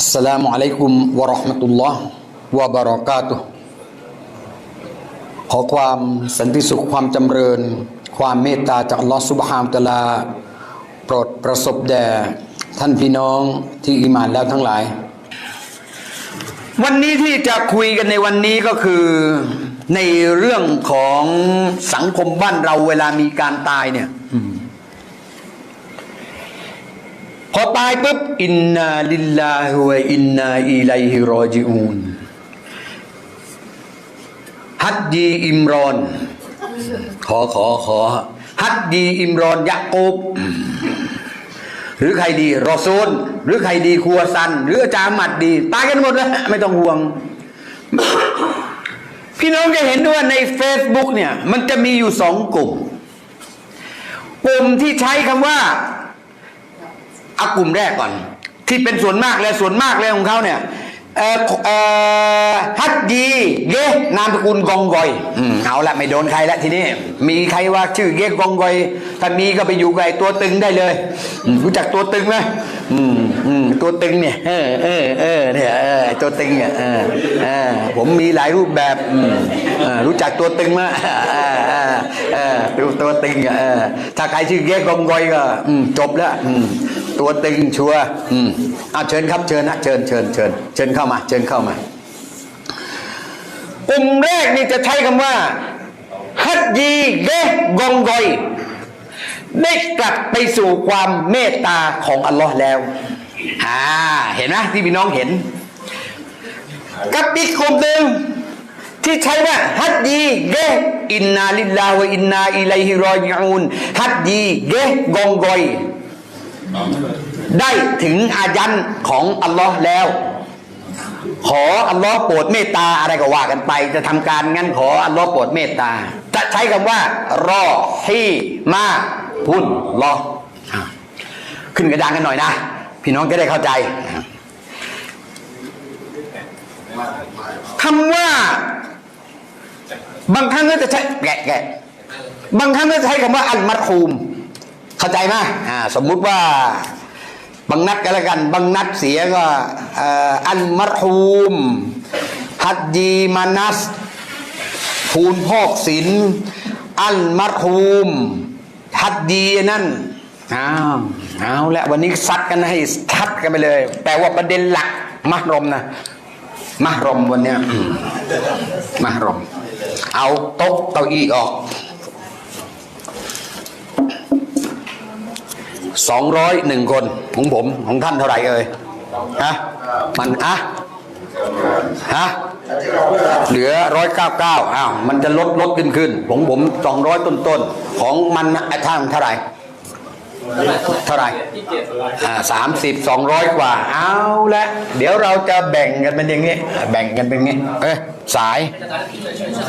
อัสสลามุอะลัยกุมวะเราะห์มะตุลลอฮ์วะบะเราะกาตุฮ์ขอความสันติสุขความจำเริญ ความเมตตาจากอัลลอสุบฮานตะลาโปรดประสบแด่ท่านพี่น้องที่อิมานแล้วทั้งหลาย วันนี้ที่จะคุยกันในวันนี้ก็คือในเรื่องของสังคมบ้านเราเวลามีการตายเนี่ย พอตายปุ๊บอินนาลิลลาฮิวะอินนาอิลัยฮิรอจิอูนฮัดดีอิมรอน ขอขอขอฮัดดีอิมรอนยะกูบหรือใครดีรอซูล หรือใครดีครัวซัน หรืออาจารย์หมัดดี ตายกันหมดแล้วไม่ต้องห่วง พี่น้องจะเห็นด้วยว่าใน Facebook เนี่ย มันจะมีอยู่สองกลุ่ม กลุ่มที่ใช้คำว่า เอากลุ่มแรกก่อน ที่เป็นส่วนมากเลยส่วนมากเลยของเขาเนี่ยเอ่อเอ่อฮัดดีเกนามสกุลกองกอยอืมเอาละไม่โดนใครละทีนี้ มีใครว่าชื่อเกกองกอย ถ้ามีก็ไปอยู่ไกลตัวตึงได้เลย รู้จักตัวตึงไหมอืม ตัวตึงเนี่ยเออเออเออเนี่ยเออตัวตึงเนี่ยเออเออผมมีหลายรูปแบบอืมเออรู้จักตัวตึงไหมเออเออเออตัวตัวตึงอะเออถ้าใครชื่อเกกองกอยก็อืมจบแล้วอืมตัวตึงชัวร์อืมเอาเชิญครับเชิญนะเชิญเชิญเชิญเชิญเข้ามา เชิญเข้ามากลุ่มแรกนี่จะใช้คำว่าฮัดยีเกกองกอยได้กลับไปสู่ความเมตตาของอัลลอฮ์แล้ว อ่าเห็นไหมที่พี่น้องเห็น กับอีกกลุ่มหนึ่งที่ใช้ว่าฮัดยีเกอินนาลิลลาฮ์วอินนาอิลัยฮิรอญูนฮัดยีเกกองกอยได้ถึงอายันของอัลลอฮ์แล้ว ขออัลลอฮ์โปรดเมตตาอะไรก็ว่ากันไป จะทำการงั้นขออัลลอฮ์โปรดเมตตา จะใช้คำว่ารอฮีมาพุนรอขึ้นกระดานกันหน่อยนะ พี่น้องจะได้เข้าใจคำว่า บางครั้งก็จะใช้แกะแกะบางครั้งก็จะใช้คำว่า อัลมัดคูม เข้าใจไหมอ่า สมมุติว่า บางนัดก็แล้วกัน บางนัดเสียก็อ่ออันมัรฮูมฮัดยีมานัสภูนพอกศิลอันมัรฮูมฮัดยีนั่นอ้าว เอาละวันนี้ซัดกันให้ชัดกันไปเลย แต่ว่าประเด็นหลักมหรมนะมหรมวันเนี้ยมมหรม เอาโต๊ะเก้าอี้ออกสองร้อยหนึ่งคนของผมของท่านเท่าไหร่เอ่ยฮะมันอะฮะเหลือร้อยเก้าเก้าอ้าวมันจะลดลดขึ้นขึ้นของผมสองร้อยต้นต้นของมันไอ้ท่านเท่าไหร่ เท่าไหร่อ่าสามสิบสองร้อยกว่า เอาละเดี๋ยวเราจะแบ่งกันเป็นอย่างนี้ แบ่งกันเป็นอย่างนี้ เอ้ยสาย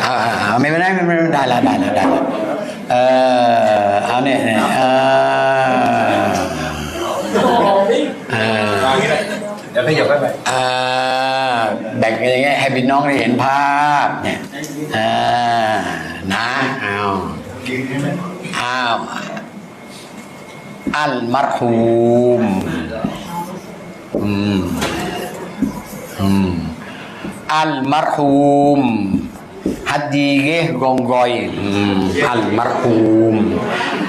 อ่าอ่าไม่เป็นไรไม่เป็นไรได้แล้วได้แล้วได้แล้วเออเอาเนี่ยเนี่ยเออเออเดี๋ยวขยับไปไปอ่าแบ่งกันอย่างเงี้ยให้พี่น้องได้เห็นภาพเนี่ยอ่านะเอาอ้าว อัลมัรฮูมอืมอืมอัลมัรฮูมฮัดดีเกกองกอยอัลมัรฮูม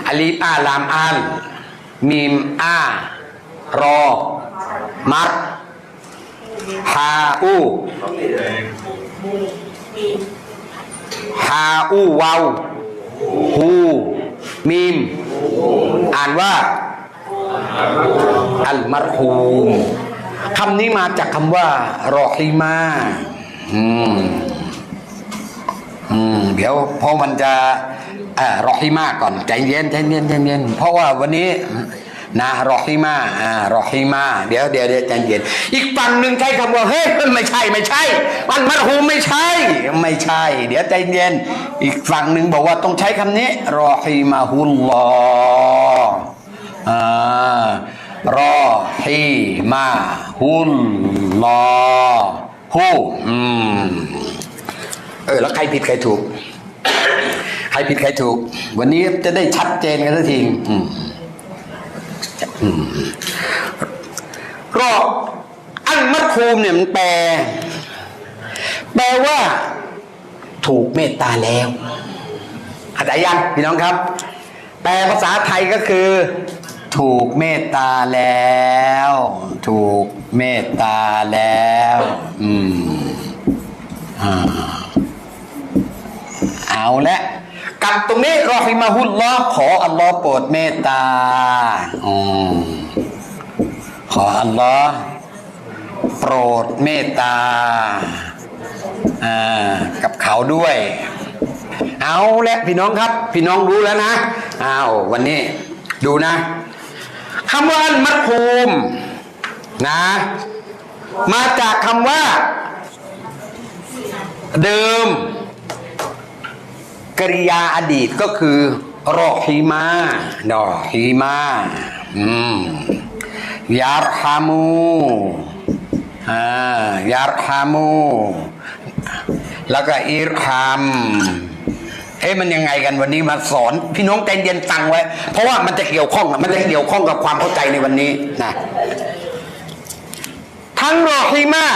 อัลีอาลามอัลมีมอารอมัรฮาอูฮาอูวาวฮูมีม อ่านว่าอัลมัรฮูมคำนี้มาจากคำว่ารอฮิมาอืมอืมเดี๋ยวพราะมันจะอ่ารอฮิมาก่อนใจเย็นใจเย็นใจเย็นเพราะว่าวันนี้นะรอฮิมาอ่ารอฮิมาเดี๋ยวเดี๋ยวเดี๋ยวใจเย็นอีกฝั่งหนึ่งใช้คำว่าเฮ้ยมันไม่ใช่ไม่ใช่ มันมัรฮูมไม่ใช่ ไม่ใช่ เดี๋ยวใจเย็น อีกฝั่งหนึ่งบอกว่าต้องใช้คำนี้รอฮิมาฮุลลอ รอฮิมาฮุลลอฮุอืมเออแล้วใครผิดใครถูก ใครผิดใครถูก วันนี้จะได้ชัดเจนกันสักทีอืมรออัลมัคูมเนี่ยมันแปล แปลว่า ถูกเมตตาแล้วเข้าใจยังพี่น้องครับ แปลภาษาไทยก็คือ ถูกเมตตาแล้ว ถูกเมตตาแล้ว อืมอ่าเอาละกับตรงนี้รอฮิมาฮุลลอฮ์ขออัลลอฮ์โปรดเมตตาอืมขออัลลอฮ์โปรดเมตตาอ่ากับเขาด้วย เอาละพี่น้องครับ พี่น้องรู้แล้วนะเอาวันนี้ดูนะ คำว่าอันมัดภูมินะ มาจากคำว่า เดิมกริยาอดีตก็คือรอฮีมาดอฮีมาอืมยารฮามูอ่ายารฮามู แล้วก็อิรฮัม เอ๊ะมันยังไงกันวันนี้มาสอน พี่น้องใจเย็นตังไว้ เพราะว่ามันจะเกี่ยวข้องมันจะเกี่ยวข้องกับความเข้าใจในวันนี้นะทั้งรอฮีมา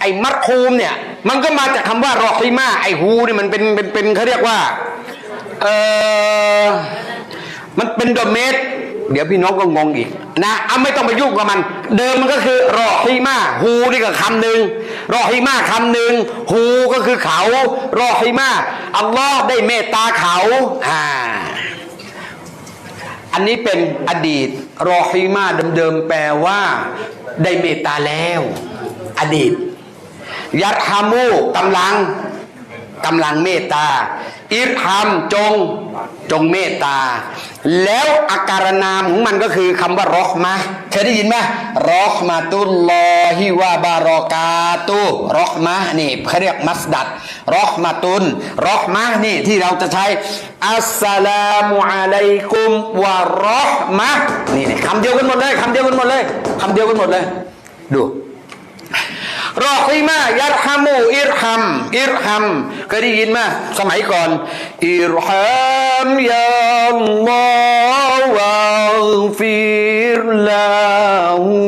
ไอ้มัดคูมเนี่ย มันก็มาจากคำว่ารอฮีมาไอ้ฮูนี่มันเป็นเป็นเป็นเขาเรียกว่าเออมันเป็นโดเมต เดี๋ยวพี่น้องก็งงอีก นะเอาไม่ต้องไปยุ่งกับมัน เดิมมันก็คือรอฮีมาฮูนี่ก็คำหนึ่งรอฮีมาคำหนึ่งฮูก็คือเขารอฮีมาอัลลอฮ์ได้เมตตาเขาอ่าอันนี้เป็นอดีตรอฮีมาเดิมๆแปลว่า ได้เมตตาแล้ว อดีตยัดฮามูกำลัง กำลังเมตตา อิรฮัมจงจงเมตตา แล้วอาการนามของมันก็คือคำว่ารอห์มะห์เคยได้ยินไหมรอห์มาตุลลอฮิวะบารอกาตุรอห์มะนี่เขาเรียกมัสดัดรอห์มาตุนรอห์มะนี่ที่เราจะใช้อัสสลามุอะลัยกุมวะรอห์มะนี่คำเดียวกันหมดเลยคำเดียวกันหมดเลยคำเดียวกันหมดเลย ดู รอฮีมายัรฮามูอิรฮัมอิรฮัมเคยได้ยินไหมสมัยก่อนอิรฮัมยาอัลลอฮ์วะฟิรลาหู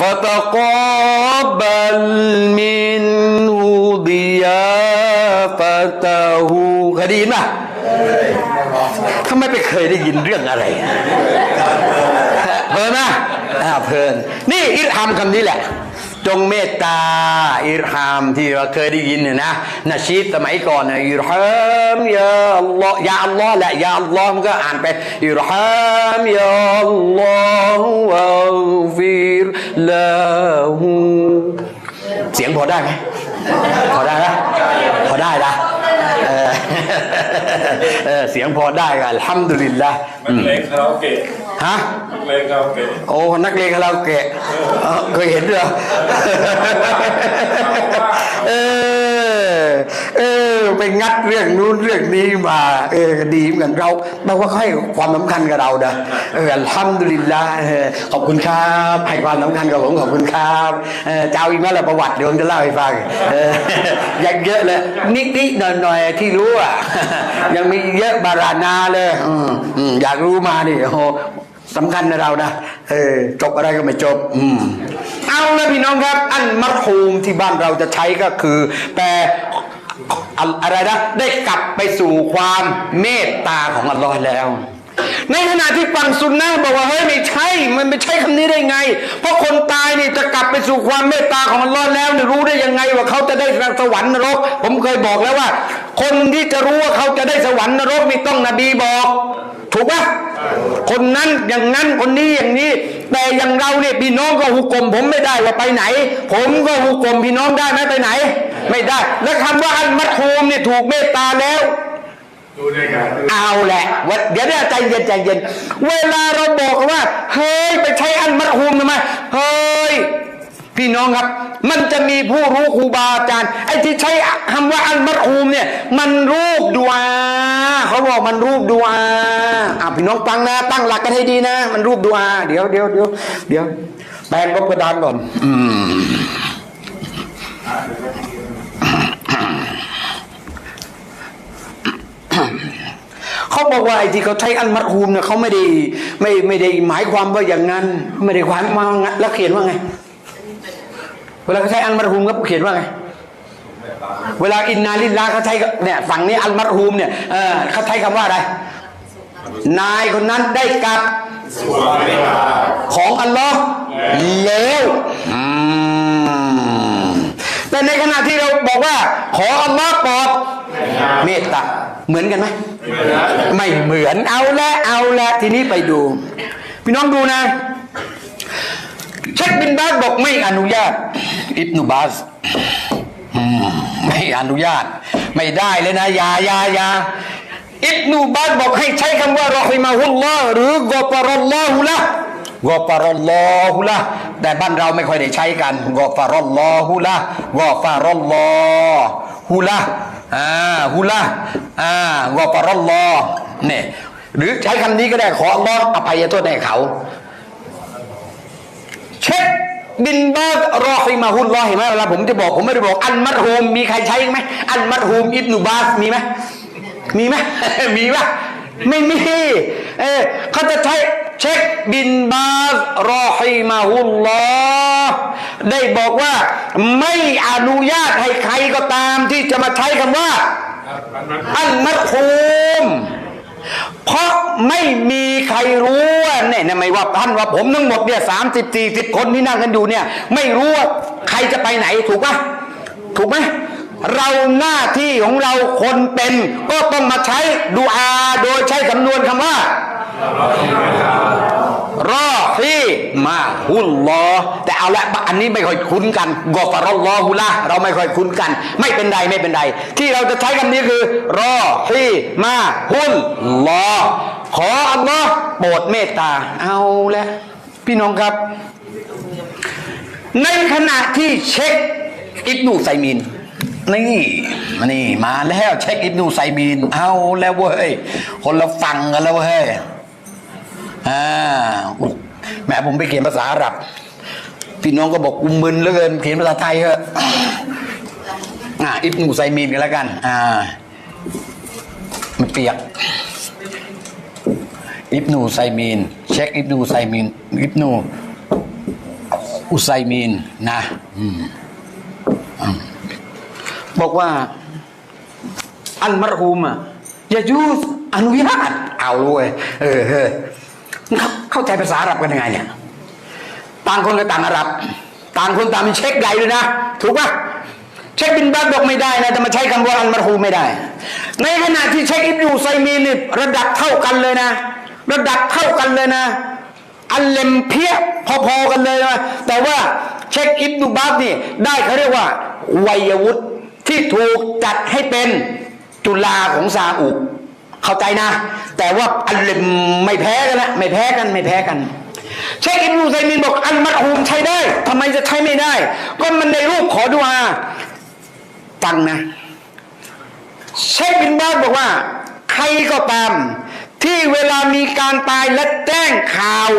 ฟะตะกอบบัลมินหูดิยาฟะตะหูเคยได้ยินไหมทำไมไปเคยได้ยินเรื่องอะไรเพลินนะเพลินนี่อิรฮัมคำนี้แหละ จงเมตตาอิรฮัมที่เราเคยได้ยินเนี่ยนะนะชีตสมัยก่อนนะอิรฮัมยาอัลลอฮ์ยาอัลลอฮ์แหละยาอัลลอฮ์มันก็อ่านไปอิรฮัมยาอัลลอฮ์วะฟิรลาหูเสียงพอได้ไหมพอได้ไหมพอได้ละ เสียงพอได้ก็อัลฮัมดุลิลละนักเลงคาราโอเกะฮะนักเลงคาราโอเกะโอ้นักเลงคาราโอเกะเคยเห็นเหรอเออเออ ไปงัดเรื่องนู้นเรื่องนี้มาเออดีเหมือนกันเราแปลว่าให้ความสำคัญกับเรานะเอออัลฮัมดุลิลละขอบคุณครับให้ความสำคัญกับผมขอบคุณครับเจะเอาอีกไหมล่ะประวัติเดี๋ยวผมจะเล่าให้ฟังเอยังเยอะเลยนิดนิดๆหน่อยๆที่รู้อะยังมีเยอะบารานาเลยอืออยากรู้มาดิโอ้โหสำคัญนะเรานะเออจบอะไรก็ไม่จบ อืมเอาละพี่น้องครับ อันมัรฮูมที่บ้านเราจะใช้ก็คือ แปล อะไรนะได้กลับไปสู่ความเมตตาของอัลลอฮ์แล้ว ในขณะที่ฝั่งซุนนะบอกว่าเฮ้ยไม่ใช่ มันไม่ใช่คำนี้ได้ไง เพราะคนตายนี่จะกลับไปสู่ความเมตตาของอัลลอฮ์แล้วเนี่ยรู้ได้ยังไงว่าเขาจะได้สวรรค์นรก ผมเคยบอกแล้วว่า คนที่จะรู้ว่าเขาจะได้สวรรค์นรกนี่ต้องนบีบอก ถูกปะคนนั้นอย่างนั้นคนนี้อย่างนี้ แต่อย่างเราเนี่ยพี่น้องก็หุกกลมผมไม่ได้ว่าไปไหน ผมก็หุกกลมพี่น้องได้ไหมไปไหน ไม่ได้ แล้วคำว่าอันมัดฮูมเนี่ยถูกเมตตาแล้วดูได้ไงเอาแหละวันเดี๋ยวเนี่ยใจเย็นใจเย็น เวลาเราบอกว่า เฮ้ยไปใช้อันมัดฮูมทำไมเฮ้ยพี่น้องครับ มันจะมีผู้รู้ครูบาอาจารย์ไอ้ที่ใช้คำว่าอันมัดฮูมเนี่ย มันรูปดูอาเขาบอกมันรูปดูอาอะพี่น้องฟังนะตั้งหลักกันให้ดีนะ มันรูปดูอาเดี๋ยวเดี๋ยวเดี๋ยวเดี๋ยวแปลงลบกระดานก่อน อืม เขาบอกว่าไอ้ที่เขาใช้อันมัดฮูมเนี่ยเขาไม่ได้ไม่ไม่ได้หมายความว่าอย่างนั้นไม่ได้ความว่างั้นแล้วเขียนว่าไง เวลาเขาใช้อัลมารฮูมเขาเขียนว่าไง เวลาอินนาลิลลาห์เขาใช้เนี่ยฝั่งนี้อัลมารฮูมเนี่ยเออเขาใช้คำว่าอะไร นายคนนั้นได้กลับของอัลลอฮ์แล้วอืมแต่ในขณะที่เราบอกว่า ขออัลลอฮ์ปลอบเมตตา เหมือนกันไหมไม่เหมือนเอาละเอาละทีนี้ไปดู พี่น้องดูนะ เชคบินบาสบอกไม่อนุญาต อิบนุบาสไม่อนุญาต ไม่ได้เลยนะยายายาอิบนุบาสบอกให้ใช้คำว่ารอฮิมาฮุลลอฮ์หรือกอปรอลลอฮุละ กอปรอลลอฮุละแต่บ้านเราไม่ค่อยได้ใช้กันกอปรอลลอฮุละกอปรอลลอฮุละอ่าฮุละอ่ากอปรอลลอเนี่ยหรือใช้คำนี้ก็ได้ขออัลลอฮ์อภัยโทษให้เขา เช็คบินบาสรอฮิมาฮุลลอฮ์เห็นไหมเวลาผมจะบอกผมไม่ได้บอกอันมัดฮูมมีใครใช้ไหมอันมัดฮูมอิบนุบาสมีไหมมีไหมมีปะไม่มีเออเขาจะใช้ เช็คบินบาสรอฮิมาฮุลลอฮ์ได้บอกว่าไม่อนุญาตให้ใครก็ตามที่จะมาใช้คำว่า อันมัดฮูมเพราะไม่มีใครรู้ว่าเนี่ยไม่ว่าท่านว่าผมทั้งหมดเนี่ยสามสิบสี่สิบคนที่นั่งกันอยู่เนี่ย ไม่รู้ว่าใครจะไปไหนถูกปะถูกไหมเราหน้าที่ของเราคนเป็น ก็ต้องมาใช้ดูอาโดยใช้สำนวนคำว่า รอฮีมาฮุลลอแต่เอาละอันนี้ไม่ค่อยคุ้นกันกอฟารอลอฮุละเราไม่ค่อยคุ้นกัน ไม่เป็นไรไม่เป็นไร ที่เราจะใช้คำนี้คือ รอฮีมาฮุลลอขออัลลอฮ์โปรดเมตตา เอาละพี่น้องครับ ในขณะที่เช็คอิบนูไซมีนนี่มานี่มาแล้วเช็คอิบนูไซมีน เอาแล้วเว้ย คนละฟังกันแล้วเว้ย อ่าแหมผมไปเขียนภาษาอาหรับ พี่น้องก็บอกกุมมึนเหลือเกินเขียนภาษาไทยเถอะอ่าอิบนูไซมีนกันแล้วกัน อ่า มันเปียก อิบนูไซมีน เช็คอิบนูไซมีน อิบนู อุไซมีนนะอืมบอกว่า อัลมารฮูมอะยายูสอนุญาตเอาเลยเออ เออเข้าเข้าใจภาษาอาหรับกันยังไงเนี่ยต่างคนก็ต่างอาหรับ ต่างคนต่างมีเช็คใหญ่เลยนะ ถูกปะเช็คบินบัตบอกไม่ได้นะแต่มาใช้คำว่าอัลมารูไม่ได้ ในขณะที่เช็คอิบนูไซมีนี่ระดับเท่ากันเลยนะ ระดับเท่ากันเลยนะ อันเลมเพียพอๆกันเลยนะแต่ว่าเช็คอิบนุบาสนี่ได้เขาเรียกว่าวัยวุฒิที่ถูกจัดให้เป็นจุฬาของซาอุ เข้าใจนะ แต่ว่าอันเลมไม่แพ้กันนะไม่แพ้กันไม่แพ้กันเชคอิบนุไซมินบอกอันมัดฮูมใช้ได้ทำไมจะใช้ไม่ได้ ก็มันในรูปขอดุอาฟังนะ เชคบินบาสบอกว่า ใครก็ตาม ที่เวลามีการตายและแจ้งข่าว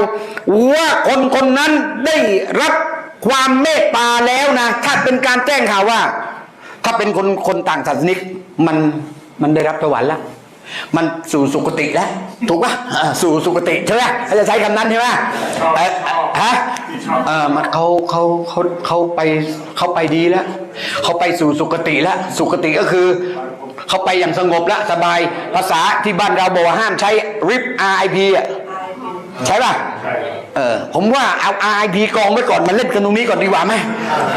ว่าคนคนนั้นได้รับความเมตตาแล้วนะ ถ้าเป็นการแจ้งข่าวว่า ถ้าเป็นคนคนต่างศาสนิกมันมันได้รับสวรรค์แล้ว มันสู่สุคติแล้วถูกปะอ่าสู่สุคติใช่ไหมเขาจะใช้คำนั้นใช่ไหมเอ่อฮะเออมันเขาเขาเขาเขาไปเขาไปดีแล้วเขาไปสู่สุคติแล้วสุคติก็คือเขาไปอย่างสงบแล้วสบายภาษาที่บ้านเราบอกว่าห้ามใช้ RIP RIP อะใช่ป่ะ เออผมว่าเอา RIP กองไว้ก่อนมาเล่นกันตรงนี้ก่อนดีกว่าไหม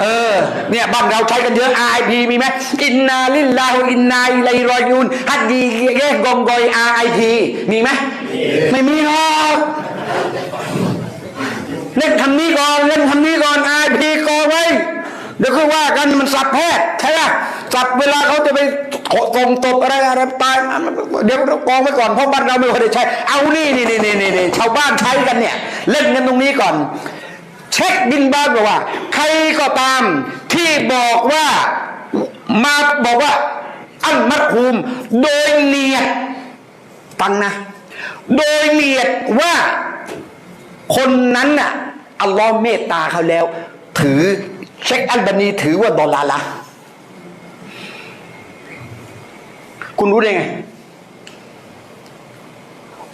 เออเนี่ยบ้านเราใช้กันเยอะ RIP มีไหมอินนาลิลลาฮุอินนาอิลัยฮิรอยูนฮัดดีเย่กองกอย RIP มีไหมไม่มีหรอกเล่นคำนี้ก่อนเล่นคำนี้ก่อน RIP กองไว้เดี๋ยวคือว่ากันมันสับแพทย์ใช่ไหม สับเวลาเขาจะไปส่งตบอะไรอะไรตายเดี๋ยวกองไว้ก่อนเพราะบ้านเราไม่ค่อยได้ใช้ เอานี่นี่นี่นี่นี่ชาวบ้านใช้กันเนี่ย เล่นกันตรงนี้ก่อน เช็คบินบ้านบอกว่า ใครก็ตามที่บอกว่ามาบอกว่า อันมัดฮูมโดยเนียดฟังนะ โดยเนียดว่าคนนั้นน่ะอัลลอฮ์เมตตาเขาแล้ว ถือเช็คอัลบานีถือว่าดอลลาร์ละ คุณรู้ได้ไง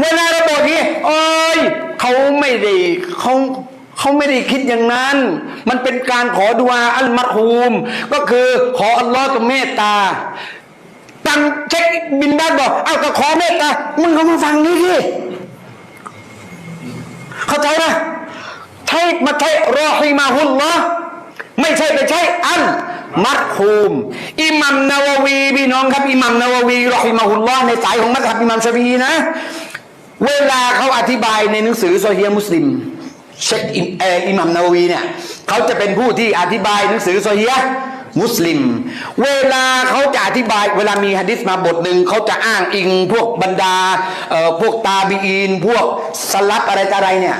เวลาเราบอกนี้เอ้ยเขาไม่ได้เขาเขาไม่ได้คิดอย่างนั้น มันเป็นการขอดุอาอัลมัรฮูม ก็คือขออัลลอฮ์จงเมตตาตังเช็คบินบ้านบอก เอาก็ขอเมตตา มึงก็มาฟังนี่ดิเข้าใจไหมใช่มาใช้รอฮิมาฮุลลอฮ์ ไม่ใช่ไปใช้อัลมัรฮูมอิหมัมนาวาวีพี่น้องครับอิหมัมนาวาวีรอฮิมาฮุลลอฮ์ในสายของมัสฮับอิหมัมชาฟีนะ เวลาเขาอธิบายในหนังสือโซเฮียมุสลิมเชคอิเออิหมัมนาวาวีเนี่ยเขาจะเป็นผู้ที่อธิบายหนังสือโซเฮียมุสลิม เวลาเขาจะอธิบาย เวลามีฮะดิษมาบทหนึ่งเขาจะอ้างอิงพวกบรรดาเอ่อพวกตาบีอีนพวกสลับอะไรต่ออะไรเนี่ย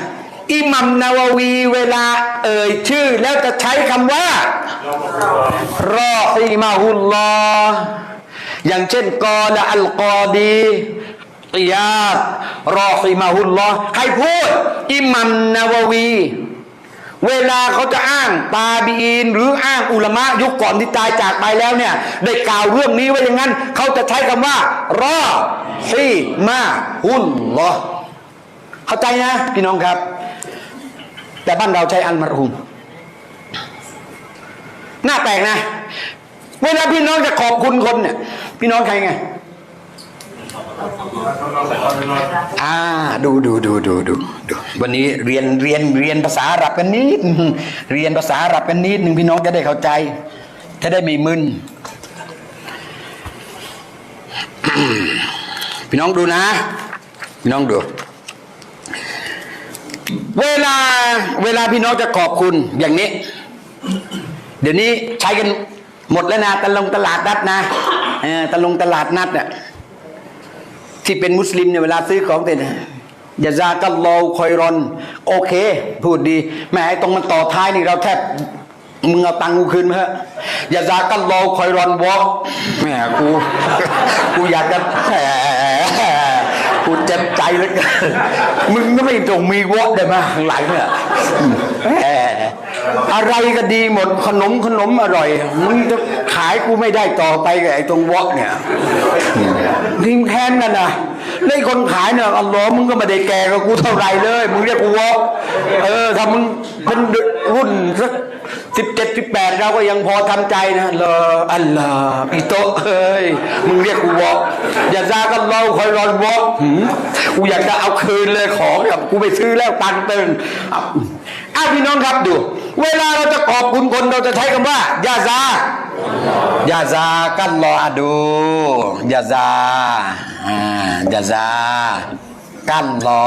อิหมัมนาววีเวลาเอ่ยชื่อแล้วจะใช้คำว่า รอฮิมาฮุลลอฮ์อย่างเช่นกอละอัลกอดีกิยาตรอฮิมาฮุลลอฮ์ใครพูด อิหมัมนาววี เวลาเขาจะอ้างตาบีอีนหรืออ้างอุลามะยุคก่อนที่ตายจากไปแล้วเนี่ย ได้กล่าวเรื่องนี้ไว้อย่างนั้น เขาจะใช้คำว่ารอฮิมาฮุลลอฮ์เข้าใจนะ พี่น้องครับ แต่บ้านเราใช้อัลมารฮูมน้าแปลกนะเวลาพี่น้องจะขอบคุณคนเนี่ยพี่น้องใครไงอ่าดูดูดูดูดูดูวันนี้เรียนเรียนเรียนภาษาอาหรับกันนิดเรียนภาษาอาหรับกันนิดหนึ่งพี่น้องจะได้เข้าใจ จะได้ไม่มึนพี่น้องดูนะ พี่น้องดู เวลาเวลาพี่น้องจะขอบคุณอย่างนี้ เดี๋ยวนี้ใช้กันหมดแล้วนะตะลงตลาดนัดนะตะลงตลาดนัดเนี่ยที่เป็นมุสลิมเนี่ยเวลาซื้อของเสร็จอย่าซากัลลอคอยรอน โอเค พูดดีแม่ไอ้ตรงมันต่อท้ายนี่เราแทบมึงเอาตังค์กูคืนมาเถอะอย่าซากัลลอคอยรอนวอล์กแม่กู กูอยากจะแหม เจ็บใจเหลือเกินมึงก็ไม่จงมีวอกได้มาข้างหลังเนี่ยแหมอะไรก็ดีหมดขนมขนมอร่อย มึงจะขายกูไม่ได้ต่อไปกับไอ้ตรงวอกเนี่ยนิ่มแค้นกันนะ แล้วไอ้คนขายเนี่ยอัลลอฮ์มึงก็ไม่ได้แก่กับกูเท่าไรเลย มึงเรียกกูวอกเออถ้ามึงเป็นรุ่นสักสิบเจ็ดสิบแปดเราก็ยังพอทำใจนะเลออัลลอฮ์อีโตเอ้ยมึงเรียกกูวอกอย่าซากันเราคอยรอนวอกหืมกูอยากจะเอาคืนเลยของกับกูไปซื้อแล้วตังเตินอาอ้าวพี่น้องครับดู เวลาเราจะขอบคุณคนเราจะใช้คำว่ายาซา ยาซากันรออดูยาซาอ่ายาซากันรอ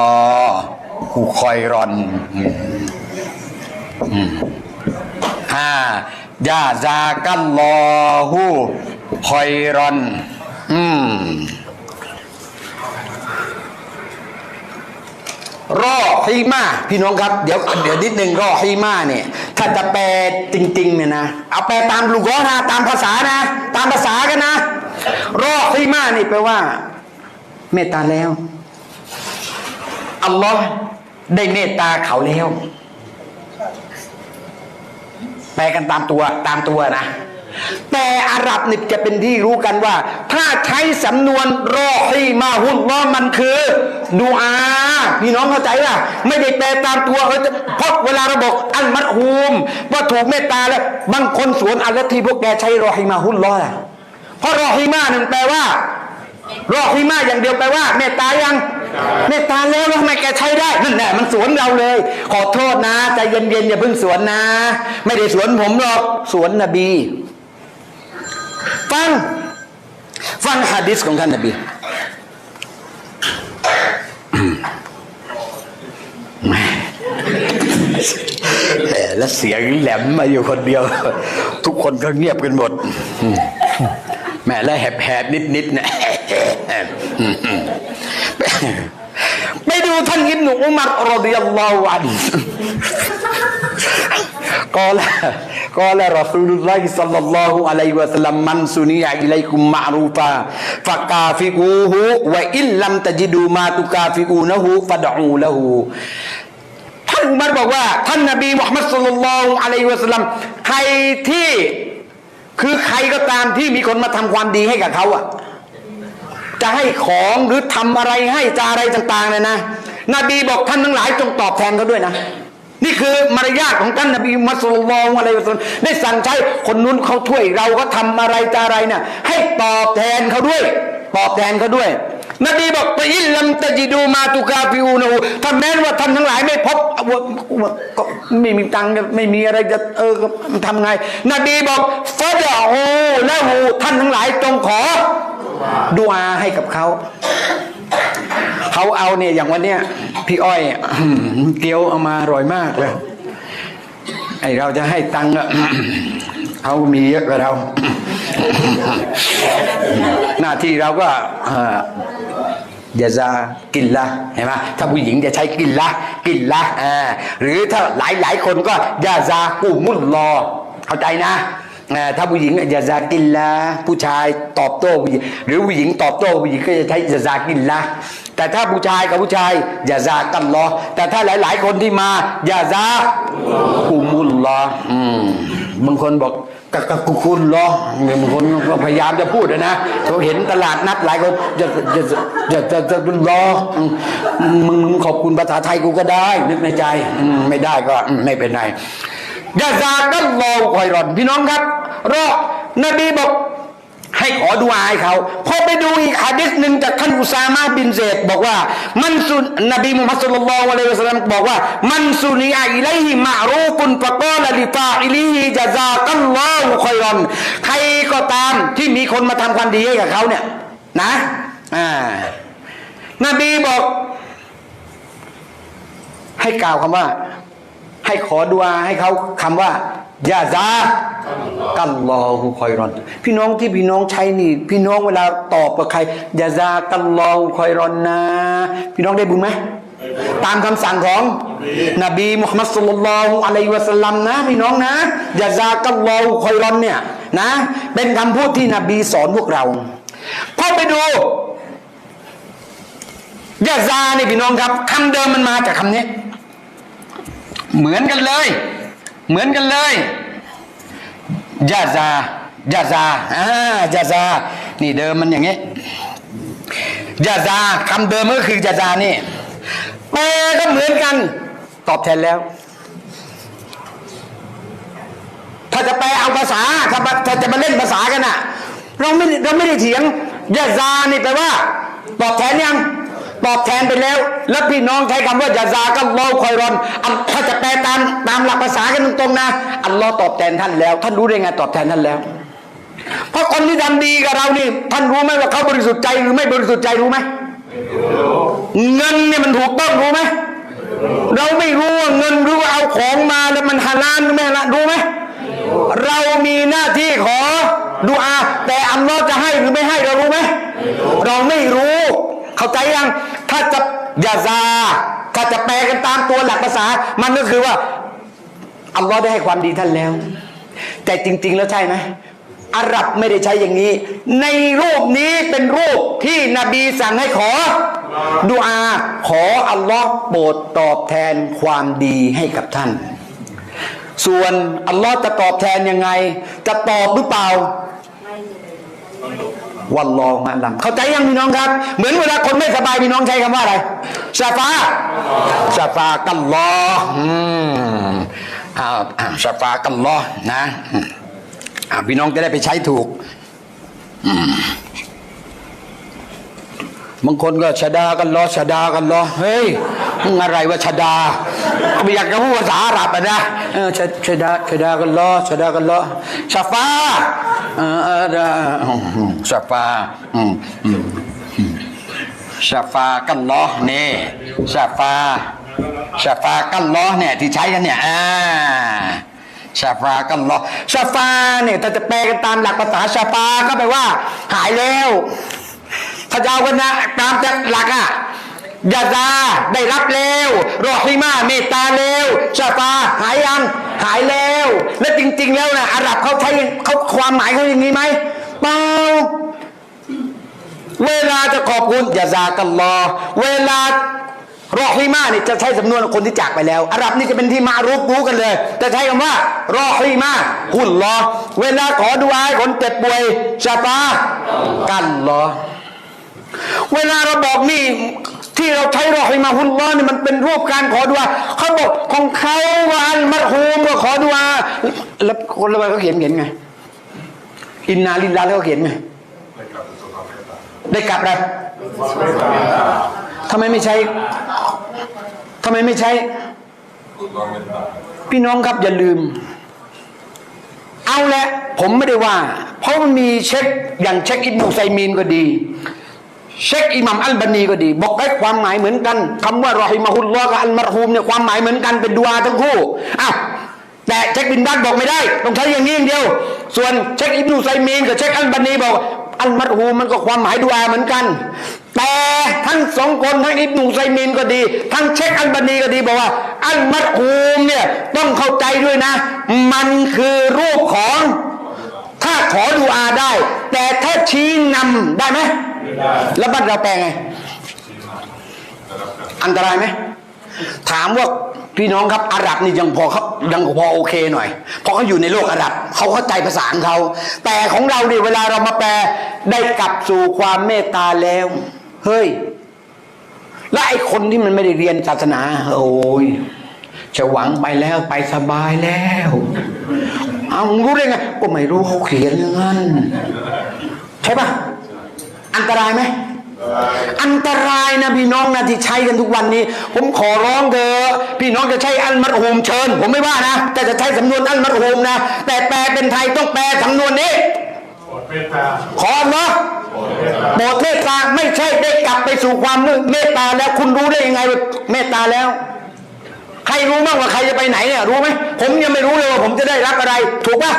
หูคอยรอน อืมอืมอ่ายาซากันรอหูคอยรอนอืม รอฮีมาพี่น้องครับเดี๋ยวเดี๋ยวนิดนึงรอฮีมาเนี่ยถ้าจะแปลจริงๆเนี่ยนะเอาแปลตามลูกอนะตามภาษานะ ตามภาษากันนะ รอฮีมานี่แปลว่า เมตตาแล้วอัลลอฮ์ได้เมตตาเขาแล้ว แปลกันตามตัวตามตัวนะ แต่อาหรับนี่จะเป็นที่รู้กันว่า ถ้าใช้สำนวนรอฮีมาฮุลว่ามันคือดูอาพี่น้องเข้าใจป่ะไม่ได้แปลตามตัวเออเพราะเวลาเราบอกอัลมัดฮูมว่าถูกเมตตาแล้วบางคนสวนอัลละที่พวกแกใช้รอฮีมาฮุลลอล่ะเพราะรอฮีมาหนึ่งแปลว่ารอฮีมาอย่างเดียวแปลว่า เมตตายังเมตตาแล้วแล้วทำไมแกใช้ได้นั่นแหละมันสวนเราเลย ขอโทษนะใจเย็นๆอย่าเพิ่งสวนนะ ไม่ได้สวนผมหรอกสวนนบี ฟังฟังฮะดิษของท่านนบีแล้วเสียงแหลมมาอยู่คนเดียว ทุกคนก็เงียบกันหมดแม่แล้วแหบๆนิดๆเนี่ย คืท่านอิบนุอุมารรดิยัลลอฮุอันกล่าวกล่าวรับสุลลอฮิสัลลัลลอฮุอะลัยวะสัลลัมมันซุนียะอิลัยคุมมะรูฟะฟะกาฟิกูฮูวะอิลลัมตะจิดูมาตุกาฟิกูนะฮูฟะดะอูละฮูท่านอุมารบอกว่า ท่านนบีมุฮัมมัดสุลลัลลอฮุอะลัยวะสัลลัมใครที่คือใครก็ตามที่มีคนมาทำความดีให้กับเขาอะ จะให้ของหรือทำอะไรให้จะอะไรต่าง ๆ เนี่ยนะ นบีบอกท่านทั้งหลายจงตอบแทนเขาด้วยนะ นี่คือมารยาทของท่านนบีมัสลลอฮุอะลัยฮิวะซัลลัมได้สั่งใช้คนนู้นเขาช่วยเราก็ทำอะไรจะอะไรเนี่ยให้ตอบแทนเขาด้วย ตอบแทนเขาด้วยนบีบอกไปอิลลัมตะจิดูมาตุกาฟิอูนูถ้าแม้ว่าท่านทั้งหลายไม่พบว่าว่าก็ไม่มีตังค์ไม่มีอะไรจะเออทำไง นบีบอกฟาดะอูละหูท่านทั้งหลายจงขอดุอาให้กับเขา เขาเอาเนี่ยอย่างวันเนี้ยพี่อ้อยเกี๊ยวเอามาอร่อยมากเลยไอเราจะให้ตังค์อะเขามีเยอะกว่าเรา หน้าที่เราก็เอ่อยาซากินละเห็นไหมถ้าผู้หญิงจะใช้กินละกินละอ่าหรือถ้าหลายหลายคนก็ยาซากูมุลลอเข้าใจนะอ่าถ้าผู้หญิงยาซากินละผู้ชายตอบโต้ผู้หญิงหรือผู้หญิงตอบโต้ผู้หญิงก็จะใช้ยาซากินละ แต่ถ้าผู้ชายกับผู้ชายอย่าซากันลอแต่ถ้าหลาย ๆ คนที่มาอย่าซากูมุลลออืมบางคนบอกกักกูคุณรอบางคนก็พยายามจะพูดนะเขาเห็นตลาดนัดหลายคนจะจะจะจะจะจะรอมึงมึงขอบคุณภาษาไทยกูก็ได้ นึกในใจไม่ได้ก็ไม่เป็นไรยาซากัลลอคอยรอนพี่น้องครับรอนบีบอก ให้ขอดุอาให้เขาพอไปดูอีกหะดิษหนึ่งจากท่านอุซามาบินเซดบอกว่า มันสุนนบีมุฮัมมัดสุลลัลลอฮุอะลัยฮิวะสัลลัมบอกว่า มันสุนีอิลัยฮิมะรูฟุนฟะกอลลิฟาอิลิฮิจาซากัลลอฮุคอยรอนใครก็ตามที่มีคนมาทำความดีให้กับเขาเนี่ย นะอ่านบีบอก ให้กล่าวคำว่า ให้ขอดุอาให้เขาคำว่า ยาซากัลลอฮุคอยรอน พี่น้องที่พี่น้องใช้นี่ พี่น้องเวลาตอบกับใครยาซากัลลอฮุคอยรอนนะ พี่น้องได้บุญไหมตามคำสั่งของนบีมุฮัมมัดสุลลัลลอฮุอะลัยวะสัลลัมนะพี่น้องนะยาซากัลลอฮุคอยรอนเนี่ยนะ เป็นคำพูดที่นบีสอนพวกเราพอไปดูยาซาเนี่ยพี่น้องครับคำเดิมมันมาจากคำนี้ เหมือนกันเลย เหมือนกันเลยยาซายาซาอ่ายาซา นี่เดิมมันอย่างนี้ยาซาคำเดิมก็คือยาซานี่แปลก็เหมือนกัน ตอบแทนแล้ว ถ้าจะแปลเอาภาษาถ้าถ้าจะมาเล่นภาษากันอะ เราไม่เราไม่ได้เถียงยาซานี่แปลว่า ตอบแทนยัง ตอบแทนไปแล้ว แล้วพี่น้องใช้คำว่ายาซาก็รอคอยรอนอัลถ้าจะแปลตามตามหลักภาษากันตรงๆนะอัลลอฮ์ตอบแทนท่านแล้ว ท่านรู้ได้ไงตอบแทนท่านแล้ว เพราะคนที่ทำดีกับเรานี่ท่านรู้ไหมว่าเขาบริสุทธิ์ใจหรือไม่บริสุทธิ์ใจรู้ไหมเงินเนี่ยมันถูกต้องรู้ไหมเราไม่รู้ว่าเงินหรือว่าเอาของมาแล้วมันฮาลาลหรือไม่ฮาลาลรู้ไหมเรามีหน้าที่ขอดูอา แต่อัลลอฮ์จะให้หรือไม่ให้เรารู้ไหมเราไม่รู้ เข้าใจยัง ถ้าจะยาซา ถ้าจะแปลกันตามตัวหลักภาษา มันก็คือว่า อัลลอฮ์ได้ให้ความดีท่านแล้ว แต่จริง ๆ แล้วใช่ไหมอาหรับไม่ได้ใช้อย่างนี้ ในรูปนี้เป็นรูปที่นบีสั่งให้ขอดูอา ขออัลลอฮ์โปรดตอบแทนความดีให้กับท่าน ส่วนอัลลอฮ์จะตอบแทนยังไง จะตอบหรือเปล่า วันรอมาลำเข้าใจยังพี่น้องครับ เหมือนเวลาคนไม่สบายพี่น้องใช้คำว่าอะไรชาฟาชาฟากัลลอฮ์อืมอ่าอ่าชาฟากัลลอฮ์นะอืมอ่าพี่น้องจะได้ไปใช้ถูกอืม บางคนก็ชดากันรอชดากันรอเฮ้ยมึงอะไรว่าชดาไม่อยากจะพูดภาษาอาหรับอะนะชชดาชดากันรอชดากันรอชาฟาเออเออเอออืมชาฟาอืมชาฟากันรอนี่ชาฟาชาฟากันรอเนี่ยที่ใช้กันเนี่ยอ่าชาฟากันรอชาฟาเนี่ยถ้าจะแปลกันตามหลักภาษาชาฟาก็แปลว่า หายแล้ว ถ้าจะเอากันนะตามจากหลักอะยาซาได้รับแล้วรอฮิมาเมตตาแล้วชาฟาหายยังหายแล้ว และจริง ๆ แล้วนะอาหรับเขาใช้เขาความหมายเขาอย่างนี้ไหมเปล่าเวลาจะขอบคุณยาซากัลลอเวลารอฮิมาเนี่ยจะใช้สำนวนคนที่จากไปแล้วอาหรับนี่จะเป็นที่มารู้รู้กันเลยจะใช้คำว่ารอฮิมาคุลลอเวลาขอดูอาคนเจ็บป่วยชาฟากันลอ เวลาเราบอกนี่ที่เราใช้รอฮิมาฮุลลอนี่มันเป็นรูปการขอดุอาเขาบอกของเขาว่าอันมัรฮูมก็ขอดุอาแล้วคนละวันเขาเขียนเขียนไง อินนาลิลลาแล้วเขาเขียนไงได้กลับอะไรทำไมไม่ใช้ทำไมไม่ใช้พี่น้องครับอย่าลืม เอาละผมไม่ได้ว่า เพราะมันมีเช็คอย่างเช็คอิบนุไซมีนก็ดี เช็คอิหมัมอัลบานีก็ดี บอกได้ความหมายเหมือนกันคำว่ารอฮิมาฮุลลอฮ์กับอัลมารฮูมเนี่ยความหมายเหมือนกันเป็นดุอาทั้งคู่อ้าวแต่เช็คบินบัตบอกไม่ได้ ต้องใช้อย่างนี้อย่างเดียว ส่วนเช็คอิบนุไซมีนกับเช็คอัลบานีบอก อัลมารฮูมมันก็ความหมายดุอาเหมือนกัน แต่ทั้งสองคนทั้งอิบนุไซมีนก็ดี ทั้งเช็คอัลบานีก็ดีบอกว่า อัลมารฮูมเนี่ยต้องเข้าใจด้วยนะ มันคือรูปของ ถ้าขอดุอาได้ แต่ถ้าชี้นำได้ไหม แล้วบ้านเราแปลงไง อันตรายไหมถามว่าพี่น้องครับอาหรับนี่ยังพอเขายังพอโอเคหน่อยเพราะเขาอยู่ในโลกอาหรับเขาเข้าใจภาษาของเขาแต่ของเราเนี่ยเวลาเรามาแปลได้กลับสู่ความเมตตาแล้ว เฮ้ย แล้วไอ้คนที่มันไม่ได้เรียนศาสนา โอ้ยจะหวังไปแล้วไปสบายแล้ว เอารู้ได้ไงก็ไม่รู้เขาเขียนอย่างนั้นใช่ปะ อันตรายไหมอันตรายนะพี่น้องนะที่ใช้กันทุกวันนี้ ผมขอร้องเถอะพี่น้องจะใช้อัลมัดฮูมเชิญ ผมไม่ว่านะ แต่จะใช้สำนวนอัลมัดฮูมนะ แต่แปลเป็นไทยต้องแปลสำนวนนี้เมตตาขอเนาะโปรดเมตตาไม่ใช่ได้กลับไปสู่ความเมตตาแล้วคุณรู้ได้ยังไงว่าเมตตาแล้ว ใครรู้บ้างว่าใครจะไปไหนเนี่ยรู้ไหมผมยังไม่รู้เลยว่าผมจะได้รับอะไร ถูกปะ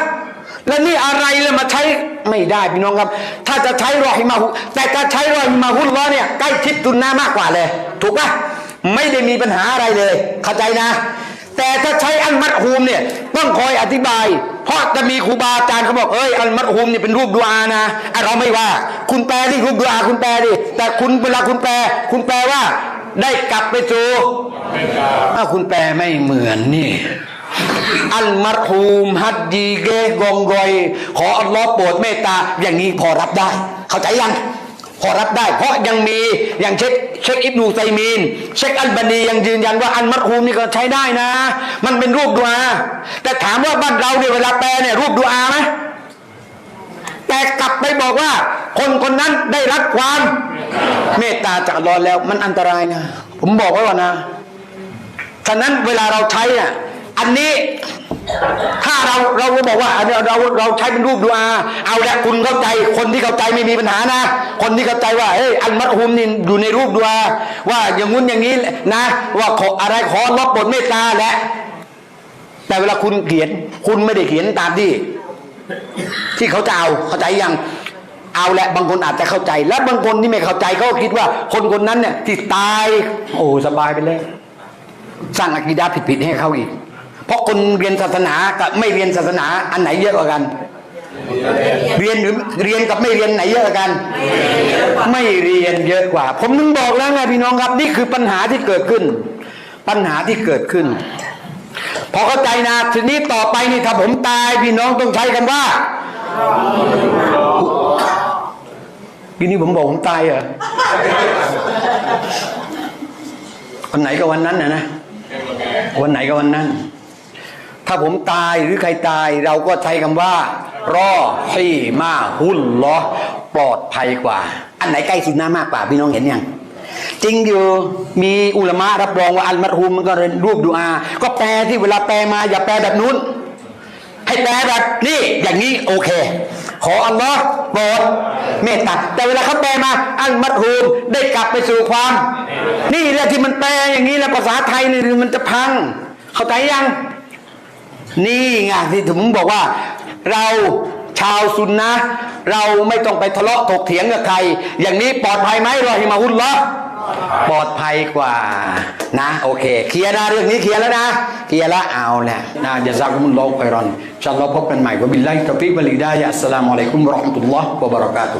แล้วนี่อะไรเลยมาใช้ไม่ได้พี่น้องครับ ถ้าจะใช้รอฮิมาฮุแต่การใช้รอฮิมาฮุลล้อเนี่ยใกล้ชิดตุนหน้ามากกว่าเลย ถูกปะไม่ได้มีปัญหาอะไรเลย เข้าใจนะ แต่ถ้าใช้อัลมัดฮูมเนี่ยต้องคอยอธิบาย เพราะจะมีครูบาอาจารย์เขาบอกเอ้ยอัลมัดฮูมเนี่ยเป็นรูปดูอานะอะเราไม่ว่า คุณแปลดิรูปดูอาคุณแปลดิแต่คุณเวลาคุณแปล คุณแปลว่า ได้กลับไปสู่ถ้าคุณแปลไม่เหมือนนี่ อัลมัรฮูมฮัดดีเกกองรอย ขออัลลอฮ์โปรดเมตตา อย่างนี้พอรับได้ เข้าใจยัง พอรับได้ เพราะยังมีอย่างเช็คเช็คอิบนูไซมีน เช็คอัลบานียังยืนยันว่าอัลมัรฮูมนี่ก็ใช้ได้นะ มันเป็นรูปดูอา แต่ถามว่าบ้านเราเนี่ยเวลาแปลเนี่ยรูปดูอาไหมแต่กลับไปบอกว่า คนคนนั้นได้รับความเมตตาจากอัลลอฮ์แล้วมันอันตรายนะ ผมบอกไว้ก่อนนะฉะนั้นเวลาเราใช้อะ อันนี้ถ้าเราเราก็บอกว่าอันนี้เราเราใช้เป็นรูปดูอาเอาละคุณเข้าใจคนที่เข้าใจไม่มีปัญหานะ คนที่เข้าใจว่าเอ้ยอันมัดฮุมนี่อยู่ในรูปดูอาว่าอย่างงู้นอย่างนี้นะ ว่าขออะไรขอรับผลเมตตาและ แต่เวลาคุณเขียน คุณไม่ได้เขียนตามที่ ที่เขาจะเอาเข้าใจยังเอาแหละบางคนอาจจะเข้าใจ และบางคนที่ไม่เข้าใจก็คิดว่า คนคนนั้นเนี่ยที่ตาย โอ้สบายไปเลยสร้างอากีดาผิดๆให้เขาอีก เพราะคนเรียนศาสนากับไม่เรียนศาสนาอันไหนเยอะกว่ากัน เรียนหรือเรียนกับไม่เรียนไหนเยอะกว่ากัน ไม่เรียนเยอะกว่า ผมนึงบอกแล้วไงพี่น้องครับ นี่คือปัญหาที่เกิดขึ้น ปัญหาที่เกิดขึ้น พอเข้าใจนะทีนี้ต่อไปนี่ถ้าผมตายพี่น้องต้องใช้คำว่าทีนี้ผมบอกผมตายเหรอวันไหนก็วันนั้นนะนะวันไหนก็วันนั้น ถ้าผมตายหรือใครตายเราก็ใช้คำว่ารอฮีมาหุลลอปลอดภัยกว่า อันไหนใกล้สุดหน้ามากกว่าพี่น้องเห็นยังจริงอยู่มีอุลมะรับรองว่าอัลมัรฮูมมันก็เป็นรูปดูอา ก็แปลที่เวลาแปลมาอย่าแปลแบบนู้น ให้แปลแบบนี่อย่างนี้โอเค ขออัลลอฮ์โปรดเมตตาแต่เวลาเขาแปลมาอัลมัรฮูมได้กลับไปสู่ความ นี่แหละที่มันแปลอย่างนี้แล้วภาษาไทยนี่มันจะพัง เข้าใจยัง นี่ไงที่ผมบอกว่า เราชาวซุนนะห์เราไม่ต้องไปทะเลาะถกเถียงกับใคร อย่างนี้ปลอดภัยไหมรอฮิมาฮุลลอฮ์ปลอดภัยกว่านะโอเคเคลียร์นะเรื่องนี้เคลียร์แล้วนะเคลียร์แล้วเอาแหละนะจะซักมุลลอฮ์ไครอนอินชาอัลลอฮ์พบกันใหม่วะบิลลาฮิตอฟิกวะลิดายะอัสสลามุอะลัยกุมวะเราะห์มะตุลลอฮ์วะบะเราะกาตุฮ์